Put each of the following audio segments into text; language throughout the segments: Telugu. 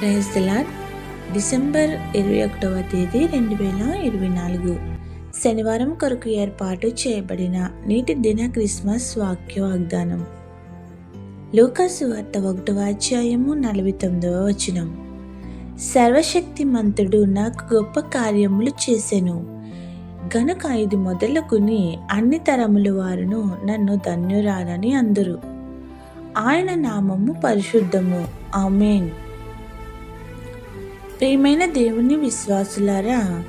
ప్రైజ్ దిలాడ్ డిసెంబర్ ఇరవై ఒకటవ తేదీ రెండు వేల ఇరవై నాలుగు. శనివారం కొరకు ఏర్పాటు చేయబడిన నీటి దిన క్రిస్మస్ వాక్య వాగ్దానం. లూకాసు వార్త ఒకటవ అధ్యాయము నలభై తొమ్మిదవ వచనం. సర్వశక్తి మంతుడు నాకు గొప్ప కార్యములు చేసెను. గనుక ఇది మొదలుకుని అన్ని తరముల వారును నన్ను ధన్యురాలని అందరు. ఆయన నామము పరిశుద్ధము. ఆమెన్. ప్రియమైన దేవుని విశ్వాసులారా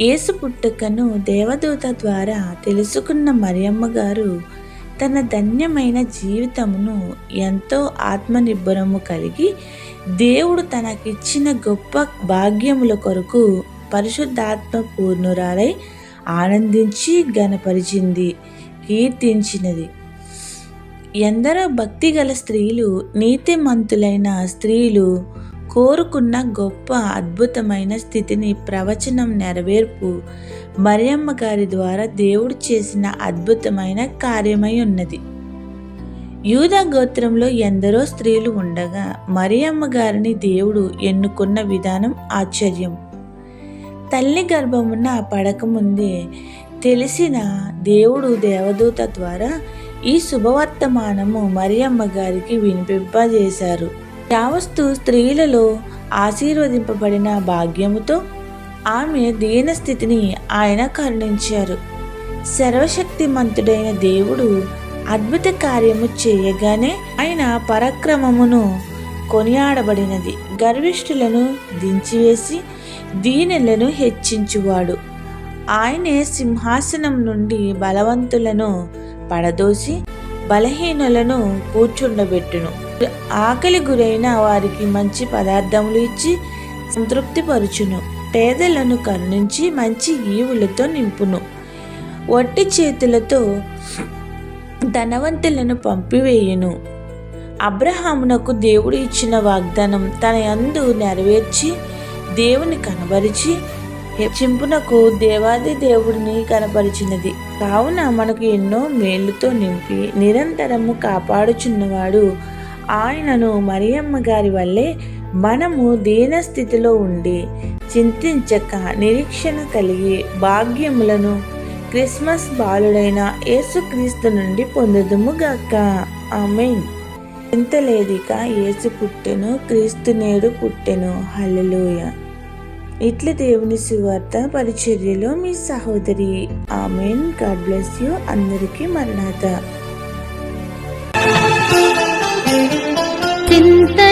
యేసు పుట్టుకను దేవదూత ద్వారా తెలుసుకున్న మరియమ్మ గారు తన ధన్యమైన జీవితమును ఎంతో ఆత్మనిబ్బరము కలిగి దేవుడు తనకిచ్చిన గొప్ప భాగ్యముల కొరకు పరిశుద్ధాత్మ పూర్ణురాలై ఆనందించి గనపరిచింది కీర్తించినది. ఎందరో భక్తిగల స్త్రీలు నీతిమంతులైన స్త్రీలు కోరుకున్న గొప్ప అద్భుతమైన స్థితిని ప్రవచనం నెరవేర్పు. మరియమ్మ గారి ద్వారా దేవుడు చేసిన అద్భుతమైన కార్యమై ఉన్నది. యూదా గోత్రంలో ఎందరో స్త్రీలు ఉండగా మరియమ్మ గారిని దేవుడు ఎన్నుకున్న విధానం ఆశ్చర్యం. తల్లి గర్భమున్న పడకముందే తెలిసిన దేవుడు దేవదూత ద్వారా ఈ శుభవర్తమానము మరియమ్మ గారికి వినిపింపజేశారు. యావస్తు స్త్రీలలో ఆశీర్వదింపబడిన భాగ్యముతో ఆమె దీనస్థితిని ఆయన కరుణించారు. సర్వశక్తిమంతుడైన దేవుడు అద్భుత కార్యము చేయగానే ఆయన పరక్రమమును కొనియాడబడినది. గర్విష్ఠులను దించివేసి దీనులను హెచ్చించువాడు. ఆయనే సింహాసనం నుండి బలవంతులను పడదోసి బలహీనులను కూర్చుండబెట్టును. ఆకలి గురైన వారికి మంచి పదార్థములు ఇచ్చి సంతృప్తిపరుచును. పేదలను కరుణించి మంచి ఈవులతో నింపును. వట్టి చేతులతో ధనవంతులను పంపివేయును. అబ్రహామునకు దేవుడు ఇచ్చిన వాగ్దానం తన యందు నెరవేర్చి దేవుని కనబరిచి చింపునకు దేవాది దేవుడిని కనపరిచినది. కావున మనకు ఎన్నో మేలుతో నింపి నిరంతరము కాపాడుచున్నవాడు ఆయనను మరియమ్మ గారి వల్లే మనము దీన స్థితిలో ఉండి చింతించక నిరీక్షణ కలిగి భాగ్యములను క్రిస్మస్ బాలుడైన యేసుక్రీస్తు నుండి పొందుదుముగాక ఆమెన్. చింతలేదిక యేసు పుట్టెను క్రీస్తు నేడు పుట్టెను. హల్లెలూయ. ఇట్ల దేవుని సువార్త పరిచర్యలో మీ సహోదరి. ఆమెన్. God bless you. అందరికీ మరణాత. చింతలేదిక